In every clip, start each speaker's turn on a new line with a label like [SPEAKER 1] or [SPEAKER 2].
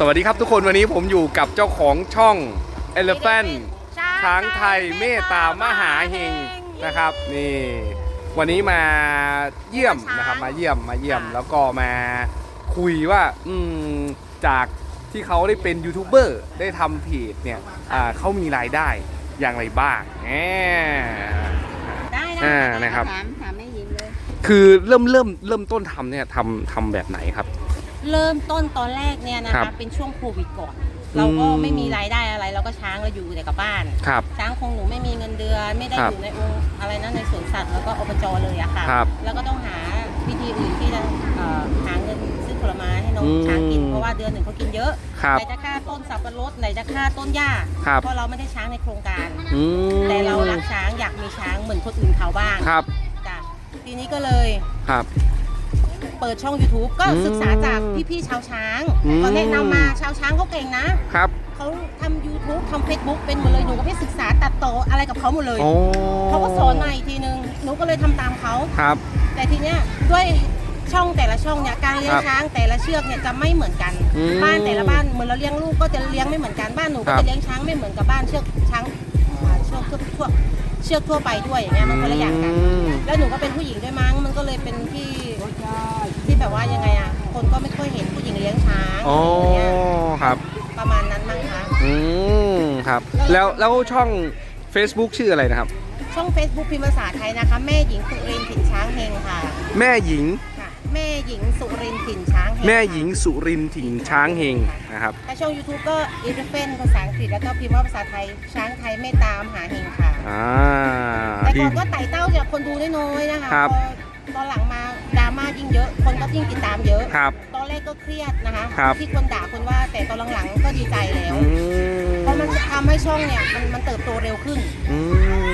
[SPEAKER 1] สวัสดีครับทุกคนวันนี้ผมอยู่กับเจ้าของช่อง Elephant ช้างไทยเมตตามหาเฮงนะครับนี่วันนี้มาเยี่ยมนะครับมาเยี่ยมมาเยี่ยม
[SPEAKER 2] ค่ะ
[SPEAKER 1] แล้วก็มาคุยว่าอืมจากที่เขาได้เป็นยูทูบเบอร์ได้ทำเพจเนี่ยอ่าเขามีรายได้อย่างไรบ้างแหม
[SPEAKER 2] ได้
[SPEAKER 1] อ่า
[SPEAKER 2] ได้
[SPEAKER 1] นะครับ
[SPEAKER 2] ถามถามแม่หญิงเลย
[SPEAKER 1] คือเริ่มเริ่มเริ่มต้นทำเนี่ยทำทำแบบไหนครับ
[SPEAKER 2] เริ่มต้นตอนแรกเนี่ยนะ
[SPEAKER 1] ครั
[SPEAKER 2] คะ
[SPEAKER 1] บ
[SPEAKER 2] เป็นช่วงโควิดก่อน เราก็
[SPEAKER 1] อืม
[SPEAKER 2] ไม่มีรายได้อะไร เราก็ช้างเราอยู่แต่กับบ้าน
[SPEAKER 1] ครับ
[SPEAKER 2] ช้างคงหนูไม่มีเงินเดือน ไม่ได้
[SPEAKER 1] ครับ
[SPEAKER 2] อยู่ในองค์อะไรนะในสวนสัตว์แล้วก็อบจเลยอะค่ะ
[SPEAKER 1] ครับ
[SPEAKER 2] แล้วก็ต้องหาวิธีอื่นที่จะเอ่อหาเงินซื้อผลไม้ให้น้อง
[SPEAKER 1] อืม
[SPEAKER 2] ช้างกินเพราะว่าเดือนหนึ่งเขากินเยอะ
[SPEAKER 1] ครับ
[SPEAKER 2] ไหนจะค่าต้นสับปะรดไหนจะค่าต้นหญ้า
[SPEAKER 1] ครับ
[SPEAKER 2] เพราะเราไม่ได้ช้างในโครงการ
[SPEAKER 1] อืม
[SPEAKER 2] แต่เรารักช้างอยากมีช้างเหมือนคนอื่นเขาบ้าง
[SPEAKER 1] ครับ
[SPEAKER 2] จ้ะทีนี้ก็เลย
[SPEAKER 1] ครับ
[SPEAKER 2] เปิดช่อง YouTube ก็
[SPEAKER 1] อืม
[SPEAKER 2] ศึกษาจากพี่ๆชาวช้าง
[SPEAKER 1] อืม
[SPEAKER 2] ก็แนะนำมาชาวช้างเขาเก่งนะ
[SPEAKER 1] ครับ
[SPEAKER 2] เขาทำ YouTube ทำ Facebook เป็นหมดเลยหนูก็ไปศึกษาตัดต่ออะไรกับเขาหมดเลย
[SPEAKER 1] โอ้
[SPEAKER 2] เขาก็สอนมาอีกทีนึงหนูก็เลยทำตามเขา
[SPEAKER 1] ครับ
[SPEAKER 2] แต่ทีเนี้ยด้วยช่องแต่ละช่องเนี่ยการเลี้ยง
[SPEAKER 1] ครับ
[SPEAKER 2] ช้างแต่ละเชือกเนี่ยจะไม่เหมือนกัน
[SPEAKER 1] อืม
[SPEAKER 2] บ้านแต่ละบ้านเหมือนเราเลี้ยงลูกก็จะเลี้ยงไม่เหมือนกันบ้านหนู
[SPEAKER 1] ครั
[SPEAKER 2] ก็
[SPEAKER 1] บ
[SPEAKER 2] จะเลี้ยงช้างไม่เหมือนกับบ้านเชือกช้างอ่าเชือกทั่ว เชือกทั่วไปด้วยอย่างเงี้ยมันคนละอย่างกัน
[SPEAKER 1] ม
[SPEAKER 2] แล้วหนูก็เป็นผู้หญิงด้วยมั้งมันก็เลยเป็นที่ที่แบบว่ายังไงอะคนก็ไม่ค่อยเห็นผู้หญิงเลี้ยงช้าง
[SPEAKER 1] อ๋อ
[SPEAKER 2] อะไรอย่างเงี้ย
[SPEAKER 1] ครับ
[SPEAKER 2] ประมาณนั้นมั้งคะ
[SPEAKER 1] อืมครับ แล้วแล้วช่อง Facebook ชื่ออะไรนะครับ
[SPEAKER 2] ช่อง Facebook พิมพ์ภาษาไทยนะคะ แม่หญิงสุรินทร์ถิ่นช้างเฮงค่ะ
[SPEAKER 1] แม่หญิง
[SPEAKER 2] ค่ะ แม่หญิงสุรินทร์ถิ่นช้างเฮง
[SPEAKER 1] แม่หญิงสุรินทร์ถิ่นช้างเฮงนะครับ
[SPEAKER 2] ถ้าช่อง YouTube ก็ e l e p h a n t ภาษาอังกฤษแล้วก็พิมพ์ว่าภาษาไทย ช้างไทยเมตตามหาเฮงค่ะ
[SPEAKER 1] อ่า
[SPEAKER 2] แต่
[SPEAKER 1] ดี
[SPEAKER 2] ก่อนก็ไต่เต้าจากคนดูน้อยๆนะคะ
[SPEAKER 1] ครับ
[SPEAKER 2] พอตอนหลังมาดราม่ายิ่งเยอะ คนก็ยิ่งติดตามเยอะ
[SPEAKER 1] ครับ
[SPEAKER 2] ตอนแรกก็เครียดนะคะ
[SPEAKER 1] ครับ
[SPEAKER 2] ที่คนด่าคนว่าแต่ตอนหลังๆก็ดีใจแล้ว
[SPEAKER 1] อืม
[SPEAKER 2] เพราะมันทำให้ช่องเนี่ยมันมันเติบโตเร็วขึ้น
[SPEAKER 1] อื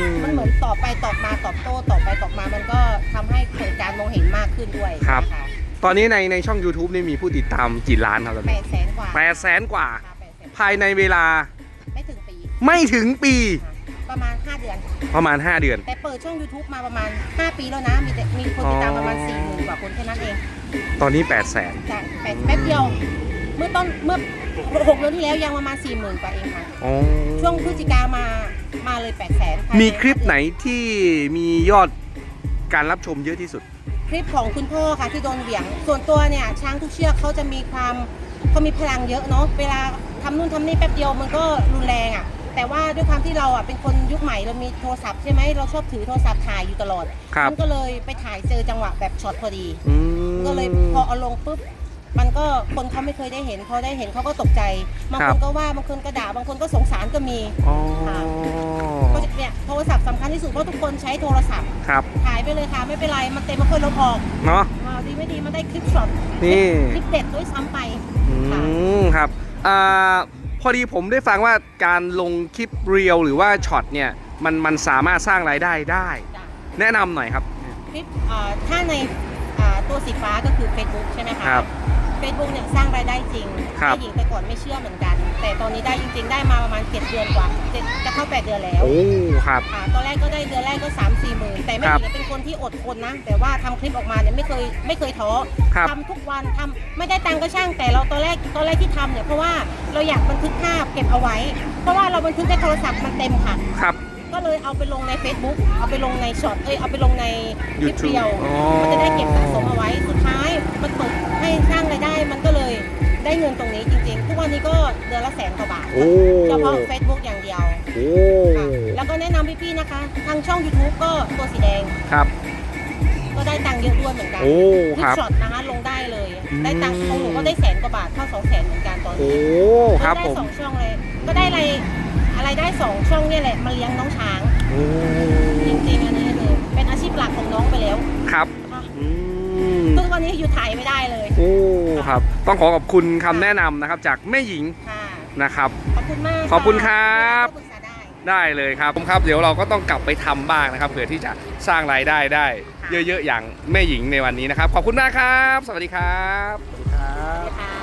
[SPEAKER 1] ม
[SPEAKER 2] มันเหมือนตอบไปตอบมาตอบโต้ตอบไปตอบมามันก็ทำให้เกิดการมองเห็นมากขึ้นด้วย
[SPEAKER 1] ครับ
[SPEAKER 2] นะคะ
[SPEAKER 1] ตอนนี้ในในช่อง YouTube นี่มีผู้ติดตามกี่ล้านครับตอน
[SPEAKER 2] แป
[SPEAKER 1] นี้
[SPEAKER 2] ดแสนกว่า
[SPEAKER 1] แปดแสนกว่า
[SPEAKER 2] ค่ะแปดแสน
[SPEAKER 1] ภายในเวลา
[SPEAKER 2] ไม่ถึงปี
[SPEAKER 1] ไม่ถึงปี
[SPEAKER 2] ค่ะประมาณ 5 เดือน
[SPEAKER 1] ประมาณ 5 เดือน
[SPEAKER 2] แต่เปิดช่อง YouTube มาประมาณ 5 ปีแล้วนะ มีแต่มีคนติดตามประมาณ4 0,000กว่าคนแค่นั้นเอง
[SPEAKER 1] ตอนนี้ 8 0 0แสน
[SPEAKER 2] จากแปดแป๊บเดียว เมื่อต้นเมื่อหกเดือนที่แล้วยังประมาณ4 0,000กว่าเองค่ะ
[SPEAKER 1] อ๋อ
[SPEAKER 2] ช่วงพฤศจิกามามาเลย8 0 0แสน
[SPEAKER 1] มีคลิปไหนที่มียอด การรับชมเยอะที่สุด
[SPEAKER 2] คลิปของคุณพ่อค่ะที่โดนเหวี่ยง ส่วนตัวเนี่ยช้างทุกเชือกเขาจะมีความเขามีพลังเยอะเนาะเวลาทำนู่นทำนี่แป๊บเดียวมันก็รุนแรงอะ แต่ว่าด้วยความที่เราอะเป็นคนยุคใหม่เรามีโทรศัพท์ใช่ไหมเราชอบถือโทรศัพท์ถ่ายอยู่ตลอด
[SPEAKER 1] ครับ
[SPEAKER 2] มัก็เลยไปถ่ายเจอจังหวะแบบช็อตพอดี
[SPEAKER 1] อืม
[SPEAKER 2] ก็เลยพอเอาลงปุ๊บ มันก็คนเขาไม่เคยได้เห็นพอได้เห็นเขาก็ตกใจบาง
[SPEAKER 1] ครั
[SPEAKER 2] ค
[SPEAKER 1] บ
[SPEAKER 2] นก็ว่าบางคนก็ด่าบางคนก็สงสารก็มี
[SPEAKER 1] อ๋อ
[SPEAKER 2] ก็จะเนี่ยโทรศัพท์สำคัญที่สุดเพราะทุกคนใช้โทรศัพท์
[SPEAKER 1] ครับ
[SPEAKER 2] ถ่ายไปเลยค่ะไม่เป็นไรมันเต็มมาค่อยลบออก
[SPEAKER 1] เนาะ
[SPEAKER 2] อ่าดีไม่ดีมันได้คลิปช็อต
[SPEAKER 1] นี่
[SPEAKER 2] คลิปเด็ดด้วยซ้ำไป
[SPEAKER 1] อืมครับอ่าพอดีผมได้ฟังว่าการลงคลิปเรียวหรือว่าช็อตเนี่ยมันมันสามารถสร้างรายได้ได้
[SPEAKER 2] จ้ะ
[SPEAKER 1] แนะนำหน่อยครับ
[SPEAKER 2] คลิปอ่าถ้าในอ่า ตัวสีฟ้าก็คือ Facebook ใช่ไหมคะ
[SPEAKER 1] ครับ
[SPEAKER 2] Facebook เนี่ยสร้างรายได้จริง
[SPEAKER 1] ครับ
[SPEAKER 2] แม่หญิงแต่ก่อนไม่เชื่อเหมือนกัน แต่ตอนนี้ได้จริง ๆ ได้มาประมาณ 7 เดือนกว่าเจ็ดจะเข้า 8 เดือนแล้ว
[SPEAKER 1] โอ้ครับ
[SPEAKER 2] อ่าตอนแรกก็ได้เดือนแรกก็ 3 4หมื่นแต่แม่
[SPEAKER 1] ค
[SPEAKER 2] ห
[SPEAKER 1] รับ
[SPEAKER 2] ญิงเป็นคนที่อดทนนะ แต่ว่าทำคลิปออกมาเนี่ยไม่เคยไม่เคยท้อ
[SPEAKER 1] ครับ
[SPEAKER 2] ทำทุกวันทำไม่ได้ตังค์ก็ช่าง แต่เราตอนแรกตอนแรกที่ทำเนี่ยเพราะว่าเราอยากบันทึกภาพเก็บเอาไว้ เพราะว่าเราบันทึกในโทรศัพท์มันเต็มค่ะ
[SPEAKER 1] ครับ
[SPEAKER 2] ก็ เลยเอาไปลงใน Facebook เอาไปลงในช็อตเอ้ยเอาไปลงในคลิป
[SPEAKER 1] YouTube
[SPEAKER 2] เดียว
[SPEAKER 1] อ๋อ
[SPEAKER 2] มันจะได้เก็บสะสมเอาไว้สุดท้ายมันเปิดให้สร้างรายได้มันก็เลยได้เงินตรงนี้จริงๆ ทุกวันนี้ก็เดือนละแสนกว่าบาท
[SPEAKER 1] โอ้
[SPEAKER 2] เฉพาะ Facebook อย่างเดียว
[SPEAKER 1] โอ้
[SPEAKER 2] ค่ะแล้วก็แนะนำพี่ๆนะคะ ทางช่อง YouTube ก็ตัวสีแดง
[SPEAKER 1] ครับ
[SPEAKER 2] ก็ได้ตังค์เยอะด้วยเหมือนกัน
[SPEAKER 1] โอ้
[SPEAKER 2] คลิ
[SPEAKER 1] ค
[SPEAKER 2] ป
[SPEAKER 1] รับ
[SPEAKER 2] ช็อตนะคะลงได้เลย
[SPEAKER 1] อืม
[SPEAKER 2] ได้ตังค์ของหนูก็ได้แสนกว่าบาทเท่าสองแสนเหมือนกันตอน
[SPEAKER 1] โอ้
[SPEAKER 2] นี้
[SPEAKER 1] ครับ
[SPEAKER 2] ได้
[SPEAKER 1] ผม
[SPEAKER 2] สองช่องเลย ก็ได้อะไรอะ ไรได้สองช่องเนี่ยแหละมาเลี้ยงน้องช้าง
[SPEAKER 1] โอ้
[SPEAKER 2] จริงๆอันนี้เลยเป็นอาชีพหลักของน้องไปแล้ว
[SPEAKER 1] ครับ
[SPEAKER 2] ค่ะ
[SPEAKER 1] อืม
[SPEAKER 2] ทุกวันนี้อยู่ไทยไม่ได้เลย
[SPEAKER 1] โอ้ครับ ต้องขอขอบคุณคำแนะนำนะครับ จากแม่หญิง
[SPEAKER 2] ค่ะ
[SPEAKER 1] นะครับ
[SPEAKER 2] ขอบคุณมาก
[SPEAKER 1] ขอบคุณครับ
[SPEAKER 2] ปรึกษาได้
[SPEAKER 1] ได้เลยครับผมครับเดี๋ยวเราก็ต้องกลับไปทำบ้างนะครับเผื่อที่จะสร้างรายได้ได้
[SPEAKER 2] ค่ะ
[SPEAKER 1] เยอะๆอย่างแม่หญิงในวันนี้นะครับ ขอบคุณมากครับ สวัสดีครับ